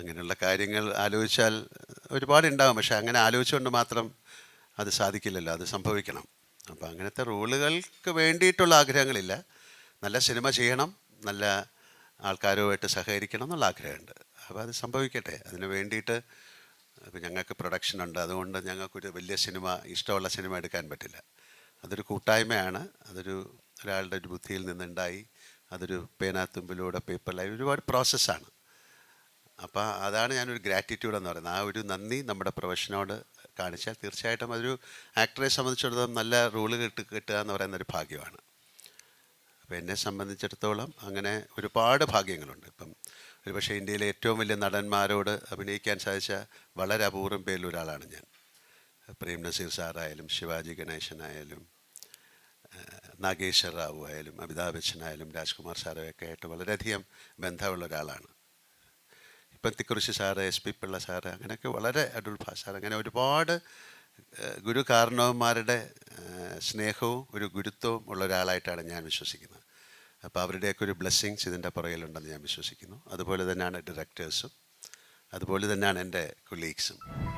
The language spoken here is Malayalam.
അങ്ങനെയുള്ള കാര്യങ്ങൾ ആലോചിച്ചാൽ ഒരുപാടുണ്ടാകും പക്ഷെ അങ്ങനെ ആലോചിച്ചുകൊണ്ട് മാത്രം അത് സാധിക്കില്ലല്ലോ. അത് സംഭവിക്കണം. അപ്പോൾ അങ്ങനത്തെ റോളുകൾക്ക് വേണ്ടിയിട്ടുള്ള ആഗ്രഹങ്ങളില്ല. നല്ല സിനിമ ചെയ്യണം. നല്ല ആൾക്കാരുമായിട്ട് സഹകരിക്കണം എന്നുള്ള ആഗ്രഹമുണ്ട്. അപ്പോൾ അത് സംഭവിക്കട്ടെ. അതിന് വേണ്ടിയിട്ട് ഇപ്പോൾ ഞങ്ങൾക്ക് പ്രൊഡക്ഷൻ ഉണ്ട്. അതുകൊണ്ട് ഞങ്ങൾക്കൊരു വലിയ സിനിമ ഇഷ്ടമുള്ള സിനിമ എടുക്കാൻ പറ്റില്ല. അതൊരു കൂട്ടായ്മയാണ്. അതൊരു ഒരാളുടെ ഒരു ബുദ്ധിയിൽ നിന്നുണ്ടായി. അതൊരു പേനാത്തുമ്പിലൂടെ പേപ്പറിലായി ഒരുപാട് പ്രോസസ്സാണ് അപ്പോൾ അതാണ് ഞാനൊരു ഗ്രാറ്റിറ്റ്യൂഡ് എന്ന് പറയുന്നത്. ആ ഒരു നന്ദി നമ്മുടെ പ്രൊഫഷനോട് കാണിച്ചാൽ തീർച്ചയായിട്ടും അതൊരു ആക്ടറെ സംബന്ധിച്ചിടത്തോളം നല്ല റോൾ കിട്ടി കിട്ടുക എന്ന് പറയുന്ന ഒരു ഭാഗ്യമാണ്. അപ്പോൾ എന്നെ സംബന്ധിച്ചിടത്തോളം അങ്ങനെ ഒരുപാട് ഭാഗ്യങ്ങളുണ്ട്. ഇപ്പം ഒരുപക്ഷെ ഇന്ത്യയിലെ ഏറ്റവും വലിയ നടന്മാരോട് അഭിനയിക്കാൻ സാധിച്ച വളരെ അപൂർവം പേരിൽ ഒരാളാണ് ഞാൻ. പ്രേം നസീർ സാറായാലും ശിവാജി ഗണേശനായാലും നാഗേശ്വർ റാവു ആയാലും അമിതാഭ് ബച്ചനായാലും രാജ്കുമാർ സാറുമൊക്കെ ആയിട്ട് വളരെയധികം ബന്ധമുള്ള ഒരാളാണ്. ഇപ്പം Thikkurissy sir S P Pillai sir അങ്ങനെയൊക്കെ വളരെ അടൂൾ ഭാഷ അങ്ങനെ ഒരുപാട് ഗുരു കാരണവന്മാരുടെ സ്നേഹവും ഒരു ഗുരുത്വവും ഉള്ള ഒരാളായിട്ടാണ് ഞാൻ വിശ്വസിക്കുന്നത്. അപ്പോൾ അവരുടെയൊക്കെ ഒരു ബ്ലെസ്സിങ്സ് ഇതിന്റെ പുറകിലുണ്ടെന്ന് ഞാൻ വിശ്വസിക്കുന്നു. അതുപോലെ തന്നെയാണ് ഡയറക്ടേഴ്സും. അതുപോലെ തന്നെയാണ് എന്റെ കൊളീഗ്സും.